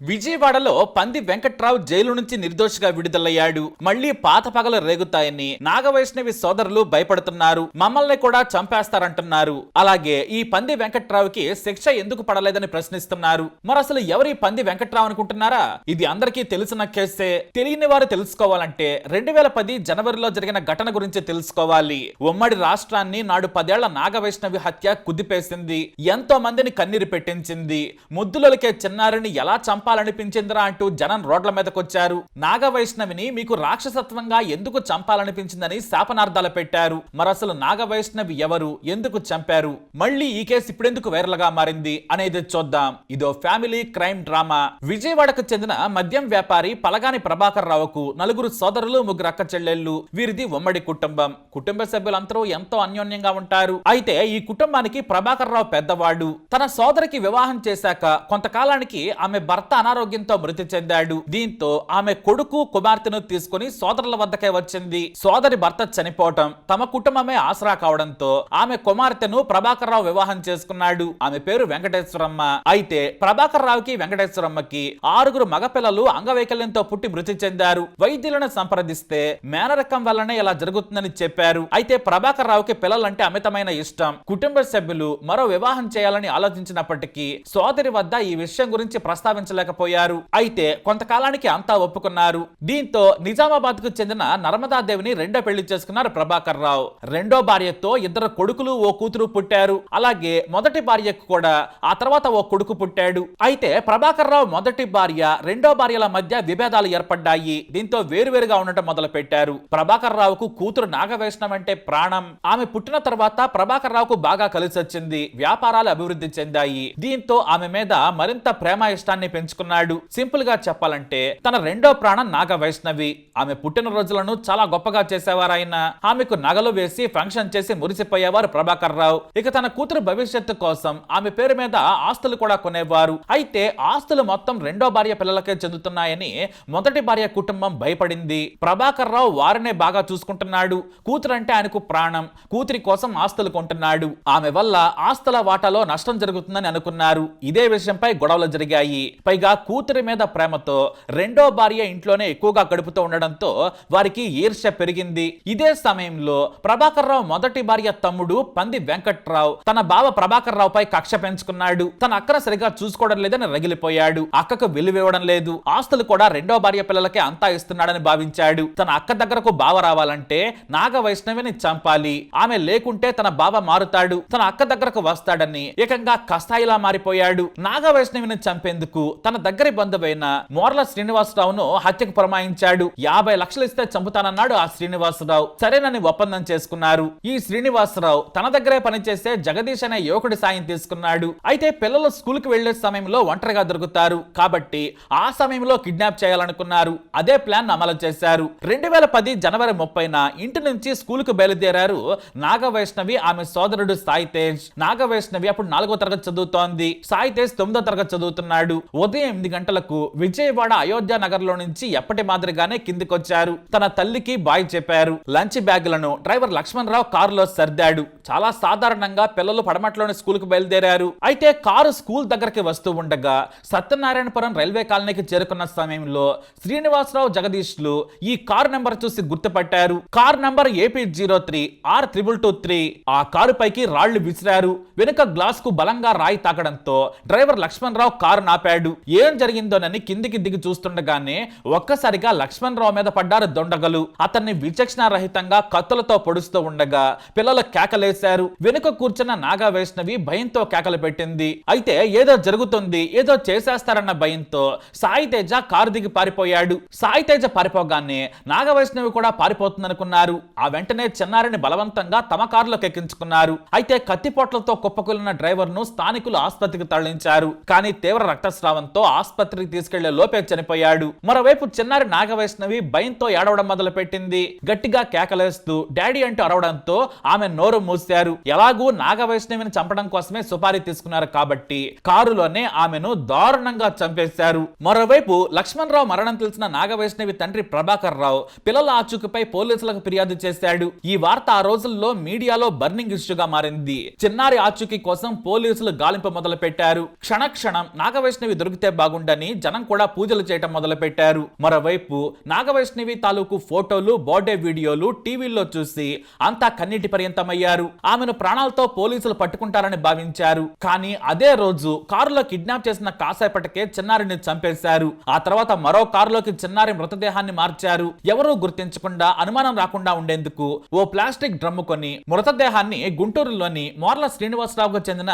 విజయవాడలో పంది వెంకట్రావు జైలు నుంచి నిర్దోషిగా విడుదలయ్యాడు. మళ్ళీ పాత పగలు రేగుతాయని నాగవైష్ణవి సోదరులు భయపడుతున్నారు. మమ్మల్ని కూడా చంపేస్తారంటున్నారు. అలాగే ఈ పంది వెంకట్రావుకి శిక్ష ఎందుకు పడలేదని ప్రశ్నిస్తున్నారు. మరి అసలు ఎవరి పంది వెంకట్రావు అనుకుంటున్నారా? ఇది అందరికీ తెలిసిన కేసే. తెలియని వారు తెలుసుకోవాలంటే రెండు వేల పది జనవరిలో జరిగిన ఘటన గురించి తెలుసుకోవాలి. ఉమ్మడి రాష్ట్రాన్ని నాడు పదేళ్ళ నాగవైష్ణవి హత్య కుదిపేసింది. ఎంతో మందిని కన్నీరు పెట్టించింది. ముద్దులొలికే చిన్నారిని ఎలా చంపాలనిపించిందిరా అంటూ జనం రోడ్ల మీదకొచ్చారు. నాగవైష్ణవిని మీకు రాక్షసత్వంగా ఎందుకు చంపాలనిపించిందని శాపనార్థాలు పెట్టారు. మరసలు నాగవైష్ణవి ఎవరు? ఎందుకు చంపారు? మళ్ళీ ఈ కేసు ఇప్పుడెందుకు వైరల్గా మారింది అనేది చూద్దాం. ఇదో ఫ్యామిలీ క్రైమ్ డ్రామా. విజయవాడకు చెందిన మద్యం వ్యాపారి పలగాని ప్రభాకర్ రావుకు నలుగురు సోదరులు ముగ్గురు అక్క చెల్లెళ్ళు వీరిది ఉమ్మడి కుటుంబం. కుటుంబ సభ్యులందరూ ఎంతో అన్యోన్యంగా ఉంటారు. అయితే ఈ కుటుంబానికి ప్రభాకర్ రావు పెద్దవాడు. తన సోదరికి వివాహం చేశాక కొంతకాలానికి ఆమె భర్త అనారోగ్యంతో మృతి చెందాడు. దీంతో ఆమె కొడుకు కుమార్తెను తీసుకుని సోదరుల వద్దకే వచ్చింది. సోదరి భర్త చనిపోవటం తమ కుటుంబమే ఆసరా కావడంతో ఆమె కుమార్తెను ప్రభాకర్ రావు వివాహం చేసుకున్నాడు. ఆమె పేరు వెంకటేశ్వరమ్మ. అయితే ప్రభాకర్ రావుకి వెంకటేశ్వరమ్మకి ఆరుగురు మగపిల్లలు అంగవైకల్యంతో పుట్టి మృతి చెందారు. వైద్యులను సంప్రదిస్తే మేనరకం వల్లనే ఇలా జరుగుతుందని చెప్పారు. అయితే ప్రభాకర్ రావుకి పిల్లలంటే అమితమైన ఇష్టం. కుటుంబ సభ్యులు మరో వివాహం చేయాలని ఆలోచించినప్పటికీ సోదరి వద్ద ఈ విషయం గురించి ప్రస్తావించలేక చేయలేకపోయారు అయితే కొంతకాలానికి అంతా ఒప్పుకున్నారు. దీంతో నిజామాబాద్కు చెందిన నర్మదాదేవిని రెండో పెళ్ళి చేసుకున్నారు ప్రభాకర్ రావు. రెండో భార్యతో ఇద్దరు కొడుకులు ఓ కూతురు పుట్టారు. అలాగే మొదటి భార్యకు కూడా ఆ తర్వాత ఓ కొడుకు పుట్టాడు. అయితే ప్రభాకర్ రావు మొదటి భార్య రెండో భార్యల మధ్య విభేదాలు ఏర్పడ్డాయి. దీంతో వేరువేరుగా ఉండటం మొదలు పెట్టారు ప్రభాకర్ రావుకు కూతురు నాగవైష్ణవం అంటే ప్రాణం. ఆమె పుట్టిన తర్వాత ప్రభాకర్ రావుకు బాగా కలిసి వచ్చింది వ్యాపారాలు అభివృద్ధి చెందాయి. దీంతో ఆమె మీద మరింత ప్రేమ ఇష్టాన్ని తెచ్చుకున్నాడు సింపుల్గా చెప్పాలంటే తన రెండో ప్రాణం నాగ వైష్ణవి. ఆమె పుట్టిన రోజులను చాలా గొప్పగా చేసేవారు ఆయన. ఆమెకు నగలు వేసి ఫంక్షన్ చేసి మురిసిపోయేవారు ప్రభాకర్ రావు. ఇక తన కూతురు భవిష్యత్తు కోసం ఆమె పేరు మీద ఆస్తులు కూడా కొనేవారు. అయితే ఆస్తులు మొత్తం రెండో భార్య పిల్లలకే చెందుతున్నాయని మొదటి భార్య కుటుంబం భయపడింది. ప్రభాకర్ రావు వారినే బాగా చూసుకుంటున్నాడు. కూతురు అంటే ఆయనకు ప్రాణం. కూతురి కోసం ఆస్తులు కొంటున్నాడు. ఆమె వల్ల ఆస్తుల వాటాలో నష్టం జరుగుతుందని అనుకున్నారు. ఇదే విషయంపై గొడవలు జరిగాయి. పైగా కూతురి మీద ప్రేమతో రెండో భార్య ఇంట్లోనే ఎక్కువగా గడుపుతూ ఉండడంతో వారికి ఈర్ష్య పెరిగింది. ఇదే సమయంలో ప్రభాకర్ రావు మొదటి భార్య తమ్ముడు పంది వెంకట్రావు తన బావ ప్రభాకర్ రావుపై కక్ష పెంచుకున్నాడు. తన అక్కను సరిగా చూసుకోవడం లేదని రగిలిపోయాడు. అక్కకు విలువివ్వడం లేదు. ఆస్తులు కూడా రెండో భార్య పిల్లలకే అంతా ఇస్తున్నాడని భావించాడు. తన అక్క దగ్గరకు బావ రావాలంటే నాగ వైష్ణవిని చంపాలి. ఆమె లేకుంటే తన బావ మారుతాడు. తన అక్క దగ్గరకు వస్తాడని ఏకంగా కస్తాయిలా మారిపోయాడు. నాగ వైష్ణవిని చంపేందుకు తన దగ్గరి బంధువైన మోర్ల శ్రీనివాసరావును హత్యకు పురమాయించాడు యాభై లక్షలు ఇస్తే చంపుతానన్నాడు ఆ శ్రీనివాసరావు. సరేనని ఒప్పందం చేసుకున్నారు. ఈ శ్రీనివాసరావు తన దగ్గరే పనిచేసే జగదీష్ అనే యువకుడి సాయం తీసుకున్నాడు. అయితే పిల్లలు స్కూల్కి వెళ్ళే సమయంలో ఒంటరిగా దొరుకుతారు. కాబట్టి ఆ సమయంలో కిడ్నాప్ చేయాలనుకున్నారు. అదే ప్లాన్ అమలు చేశారు. రెండు వేల పది జనవరి ముప్పైన ఇంటి నుంచి స్కూల్కు బయలుదేరారు నాగవైష్ణవి ఆమె సోదరుడు సాయి తేజ్ నాగవైష్ణవి అప్పుడు నాలుగో తరగతి చదువుతోంది. సాయి తేజ్ తొమ్మిదో తరగతి చదువుతున్నాడు. ఉదయం ఎనిమిది గంటలకు విజయవాడ అయోధ్య నగర్లో నుంచి ఎప్పటి మాదిరిగానే కిందికొచ్చారు. తన తల్లికి బాయ్ చెప్పారు. లంచ్ బ్యాగులను డ్రైవర్ లక్ష్మణ్ రావు కారులో సర్దాడు. చాలా సాధారణంగా పిల్లలు పడమట్లోని స్కూల్కు బయలుదేరారు. అయితే కారు స్కూల్ దగ్గరికి వస్తూ ఉండగా సత్యనారాయణపురం రైల్వే కాలనీకి చేరుకున్న సమయంలో శ్రీనివాసరావు జగదీష్లు ఈ కారు నెంబర్ చూసి గుర్తుపట్టారు. Car number AP zero three R triple two three. ఆ కారు పైకి రాళ్ళు విసిరారు. వెనుక గ్లాస్కు బలంగా రాయి తాకడంతో డ్రైవర్ లక్ష్మణ్ రావు కారు నాపాడు. ఏం జరిగిందోనని కిందికి దిగి చూస్తుండగానే ఒక్కసారిగా లక్ష్మణ్ రావు మీద పడ్డారు దొండగలు. అతన్ని విచక్షణ రహితంగా కత్తులతో పొడుస్తూ ఉండగా పిల్లలు కేకలేశారు. వెనుక కూర్చున్న నాగా వైష్ణవి భయంతో కేకలు పెట్టింది. అయితే ఏదో జరుగుతుంది ఏదో చేసేస్తారన్న భయంతో సాయి తేజ కారు దిగి పారిపోయాడు. సాయి తేజ పారిపోగానే నాగ వైష్ణవి కూడా పారిపోతుందనుకున్నారు. ఆ వెంటనే చిన్నారిని బలవంతంగా తమ కారులోకి ఎక్కించుకున్నారు. అయితే కత్తిపోట్లతో కుప్పకూలిన డ్రైవర్ను స్థానికులు ఆసుపత్రికి తరలించారు. కానీ తీవ్ర రక్తస్రావంతో ఆసుపత్రికి తీసుకెళ్ళే లోపే చనిపోయాడు. మరోవైపు చిన్నారి నాగవైష్ణవి భయంతో ఏడవడం మొదలు పెట్టింది గట్టిగా కేకలేస్తూ డాడీ అంటూ అరవడంతో ఆమె నోరు మూశారు. ఎలాగూ నాగవైష్ణవిని చంపడం కోసమే సుపారీ తీసుకున్నారు కాబట్టి కారులోనే ఆమెను దారుణంగా చంపేశారు. మరోవైపు లక్ష్మణ్ రావు మరణం తెలిసిన నాగవైష్ణవి తండ్రి ప్రభాకర్ రావు పిల్లల ఆచూకీపై పోలీసులకు ఫిర్యాదు చేశాడు. ఈ వార్త ఆ రోజుల్లో మీడియాలో బర్నింగ్ ఇష్యూగా మారింది. చిన్నారి ఆచూకీ కోసం పోలీసులు గాలింపు మొదలు పెట్టారు క్షణ క్షణం నాగవైష్ణవి దొరికితే చేస్తే బాగుండని జనం కూడా పూజలు చేయటం మొదలుపెట్టారు. మరోవైపు నాగవైష్ణవి తాలూకు ఫోటోలు బర్త్డే వీడియోలు టీవీల్లో చూసి అంతా కన్నీటి పర్యంతమయ్యారు. ఆమెను ప్రాణాలతో పోలీసులు పట్టుకుంటారని భావించారు. కానీ అదే రోజు కారులో కిడ్నాప్ చేసిన కాసేపటికే చిన్నారిని చంపేశారు. ఆ తర్వాత మరో కారులోకి చిన్నారి మృతదేహాన్ని మార్చారు. ఎవరూ గుర్తించకుండా అనుమానం రాకుండా ఉండేందుకు ఓ ప్లాస్టిక్ డ్రమ్ము కొని మృతదేహాన్ని గుంటూరులోని మోర్ల శ్రీనివాసరావుకు చెందిన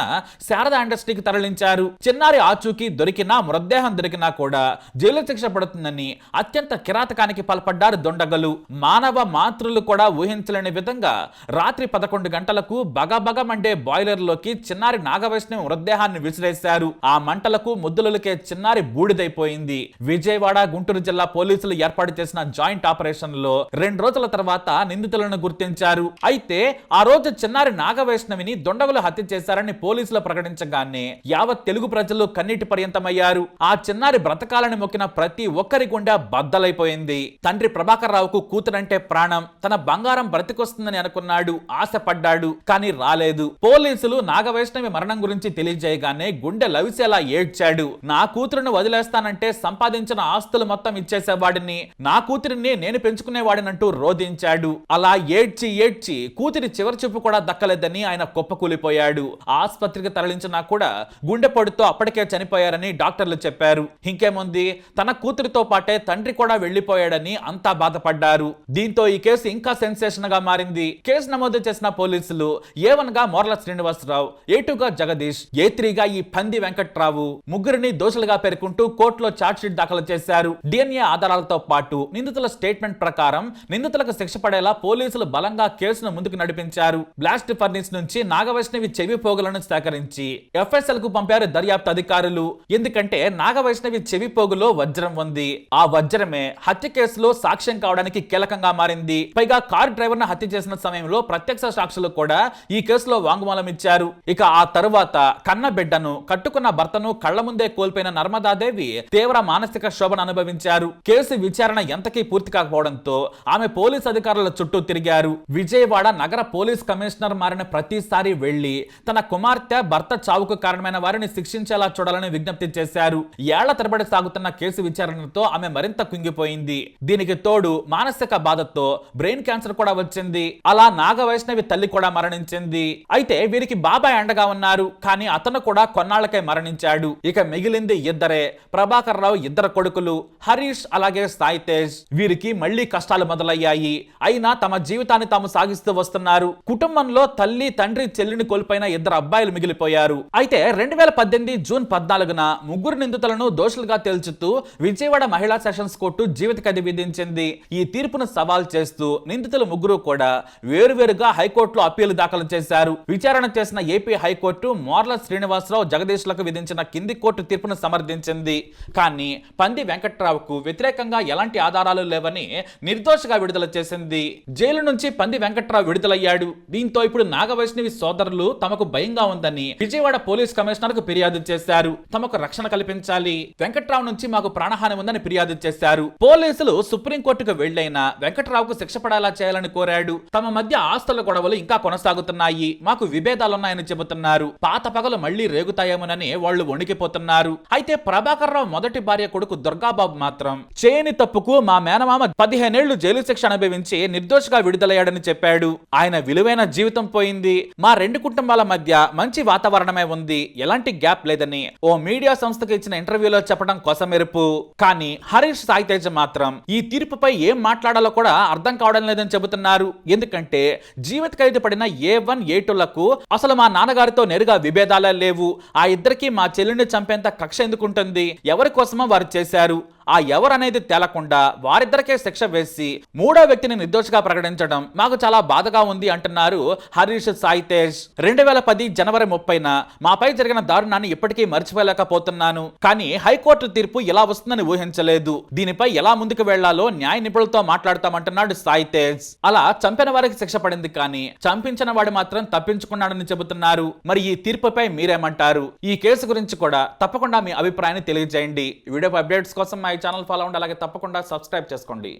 శారదా ఇండస్ట్రీకి తరలించారు. చిన్నారి ఆచూకీ దొరికినా మృతదేహం దొరికినా కూడా జైలు శిక్ష పడుతుందని అత్యంత కిరాతకానికి పాల్పడ్డారు దొండగలు. మానవ మాతృలు కూడా ఊహించలేని విధంగా రాత్రి పదకొండు గంటలకు బగబగ మండే బాయిలర్లోకి చిన్నారి నాగవైష్ణవి మృతదేహాన్ని విసిరేశారు. ఆ మంటలకు ముద్దులకే చిన్నారి బూడిదైపోయింది. విజయవాడ గుంటూరు జిల్లా పోలీసులు ఏర్పాటు చేసిన జాయింట్ ఆపరేషన్లో రెండు రోజుల తర్వాత నిందితులను గుర్తించారు. అయితే ఆ రోజు చిన్నారి నాగవైష్ణవిని దొండగులు హత్య చేశారని పోలీసులు ప్రకటించగానే యావత్ తెలుగు ప్రజలు కన్నీటి పర్యంతమయ్యారు. ఆ చిన్నారి బ్రతకాలని మొక్కిన ప్రతి ఒక్కరి గుండె బద్దలైపోయింది. తండ్రి ప్రభాకర్ రావుకు కూతురంటే ప్రాణం. తన బంగారం బ్రతికొస్తుందని అనుకున్నాడు. ఆశపడ్డాడు కానీ రాలేదు. పోలీసులు నాగవైష్ణవి మరణం గురించి తెలియజేయగానే గుండె లవిసేలా ఏడ్చాడు. నా కూతురును వదిలేస్తానంటే సంపాదించిన ఆస్తులు మొత్తం ఇచ్చేసేవాడిని. నా కూతురిని నేను పెంచుకునేవాడినంటూ రోధించాడు. అలా ఏడ్చి ఏడ్చి కూతురి చివరి చూపు కూడా దక్కలేదని ఆయన కుప్పకూలిపోయాడు. ఆసుపత్రికి తరలించినా కూడా గుండెపోటుతో అప్పటికే చనిపోయారని డాక్టర్ డాక్టర్లు చెప్పారు. ఇంకేముంది? తన కూతురితో పాటే తండ్రి కూడా వెళ్ళిపోయాడని అంతా బాధపడ్డారు. దీంతో ఈ కేసు ఇంకా సెన్సేషన్గా మారింది. కేసు నమోదు చేసిన పోలీసులు ఏ వన్గా మోర్ల శ్రీనివాసరావు ఏ గా జగదీష్ ఏ త్రీ గా ఈ పంది వెంకట్రావు ముగ్గురిని దోషులుగా పేర్కొంటూ కోర్టులో చార్జ్షీట్ దాఖలు చేశారు. డిఎన్ఏ ఆధారాలతో పాటు నిందితుల స్టేట్మెంట్ ప్రకారం నిందితులకు శిక్ష పడేలా పోలీసులు బలంగా కేసును ముందుకు నడిపించారు. బ్లాస్ట్ ఫర్నిస్ నుంచి నాగవైష్ణవి చెవి పోగులను సేకరించి ఎఫ్ఎస్ఎల్కు పంపారు దర్యాప్తు అధికారులు. ఎందుకంటే నాగవైష్ణవి చెవి పోగులో వజ్రం ఉంది. ఆ వజ్రమే హత్య కేసులో సాక్ష్యం కావడానికి కీలకంగా మారింది. పైగా కారు డ్రైవర్ను హత్య చేసిన సమయంలో ప్రత్యక్ష సాక్షులు కూడా ఈ కేసులో వాంగ్మూలం ఇచ్చారు ఇక ఆ తరువాత కన్న బిడ్డను కట్టుకున్న భర్తను కళ్ళ ముందే కోల్పోయిన నర్మదాదేవి తీవ్ర మానసిక శోభను అనుభవించారు. కేసు విచారణ ఎంతకీ పూర్తి కాకపోవడంతో ఆమె పోలీస్ అధికారుల చుట్టూ తిరిగారు. విజయవాడ నగర పోలీస్ కమిషనర్ మారిన ప్రతిసారి వెళ్ళి తన కుమార్తె భర్త చావుకు కారణమైన వారిని శిక్షించేలా చూడాలని విజ్ఞప్తి చేశారు. ఏళ్ళ తరబడి సాగుతున్న కేసు విచారణతో ఆమె మరింత కుంగిపోయింది. దీనికి తోడు మానసిక బాధతో బ్రెయిన్ క్యాన్సర్ కూడా వచ్చింది. అలా నాగ వైష్ణవి తల్లి కూడా మరణించింది. అయితే వీరికి బాబాయ్ అండగా ఉన్నారు. కానీ అతను కూడా కొన్నాళ్ళకే మరణించాడు. ఇక మిగిలింది ఇద్దరే. ప్రభాకర్ రావు ఇద్దరు కొడుకులు హరీష్ అలాగే సాయి తేజ్. వీరికి మళ్ళీ కష్టాలు మొదలయ్యాయి. అయినా తమ జీవితాన్ని తాము సాగిస్తూ వస్తున్నారు. కుటుంబంలో తల్లి తండ్రి చెల్లిని కోల్పోయిన ఇద్దరు అబ్బాయిలు మిగిలిపోయారు. అయితే రెండు వేల పద్దెనిమిది జూన్ పద్నాలుగున ముగ్గురు ముగ్గురు నిందితులను దోషులుగా తేల్చుతూ విజయవాడ మహిళా సెషన్స్ కోర్టు జీవిత ఖైదు విధించింది. ఈ తీర్పును సవాల్ చేస్తూ నిందితులు ముగ్గురు కూడా వేరువేరుగా హైకోర్టులో అప్పీలు దాఖలు చేశారు. విచారణ చేసిన AP high court Morla Srinivasarao జగదీష్లకు విధించిన కింది కోర్టు తీర్పును సమర్థించింది. కానీ పంది వెంకట్రావుకు వ్యతిరేకంగా ఎలాంటి ఆధారాలు లేవని నిర్దోషగా విడుదల చేసింది. జైలు నుంచి పంది వెంకట్రావు విడుదలయ్యాడు. దీంతో ఇప్పుడు నాగవైష్ణవి సోదరులు తమకు భయంగా ఉందని విజయవాడ పోలీస్ కమిషనర్కు ఫిర్యాదు చేశారు. తమకు రక్షణ కల్పించాలి. వెంకట్రావు నుంచి మాకు ప్రాణహాని ఉందని ఫిర్యాదు చేశారు. పోలీసులు సుప్రీంకోర్టుకు వెళ్ళైనా వెంకట్రావుకు శిక్ష పడాలా చేయాలని కోరాడు. తమ మధ్య ఆస్తుల గొడవలు ఇంకా కొనసాగుతున్నాయి. మాకు విభేదాలున్నాయని చెబుతున్నారు. పాత పగలు మళ్ళీ రేగుతాయేమోనని వాళ్ళు వణికిపోతున్నారు. అయితే ప్రభాకర్ రావు మొదటి భార్య కొడుకు దుర్గాబాబు మాత్రం చేయని తప్పుకు మా మేనమామ పదిహేనేళ్ళు జైలు శిక్ష అనుభవించి నిర్దోషిగా విడుదలయ్యాడని చెప్పాడు. ఆయన విలువైన జీవితం పోయింది. మా రెండు కుటుంబాల మధ్య మంచి వాతావరణమే ఉంది. ఎలాంటి గ్యాప్ లేదని ఓ మీడియా సంస్థ సంస్థకు ఇచ్చిన ఇంటర్వ్యూలో చెప్పడం కొసమెరుపు కానీ హరీష్ సాయి తేజ మాత్రం ఈ తీర్పుపై ఏం మాట్లాడాలో కూడా అర్థం కావడం లేదని చెబుతున్నారు. ఎందుకంటే జీవిత ఖైదు పడిన ఏ వన్ ఏ టూలకు అసలు మా నాన్నగారితో నేరుగా విభేదాలే లేవు. ఆ ఇద్దరికి మా చెల్లిని చంపేంత కక్ష ఎందుకుంటుంది? ఎవరి కోసమో వారు చేశారు? ఆ ఎవరనేది తేలకుండా వారిద్దరికే శిక్ష వేసి మూడో వ్యక్తిని నిర్దోషిగా ప్రకటించడం మాకు చాలా బాధగా ఉంది అంటున్నారు హరీష్ సాయి తేజ్ రెండు వేల పది జనవరి ముప్పైన మాపై జరిగిన దారుణాన్ని ఇప్పటికీ మర్చిపోలేకపోతున్నాను. కానీ హైకోర్టు తీర్పు ఇలా వస్తుందని ఊహించలేదు. దీనిపై ఎలా ముందుకు వెళ్ళాలో న్యాయ నిపుణులతో మాట్లాడతామంటున్నాడు సాయి తేజ్ అలా చంపిన వారికి శిక్ష పడింది కానీ చంపించిన వాడు మాత్రం తప్పించుకున్నాడని చెబుతున్నారు. మరి ఈ తీర్పుపై మీరేమంటారు? ఈ కేసు గురించి కూడా తప్పకుండా మీ అభిప్రాయాన్ని తెలియజేయండి. వీడియో అప్డేట్స్ కోసం మా ఛానల్ ఫాలో అవ్వండి అలాగే తప్పకుండా సబ్స్క్రైబ్ చేసుకోండి.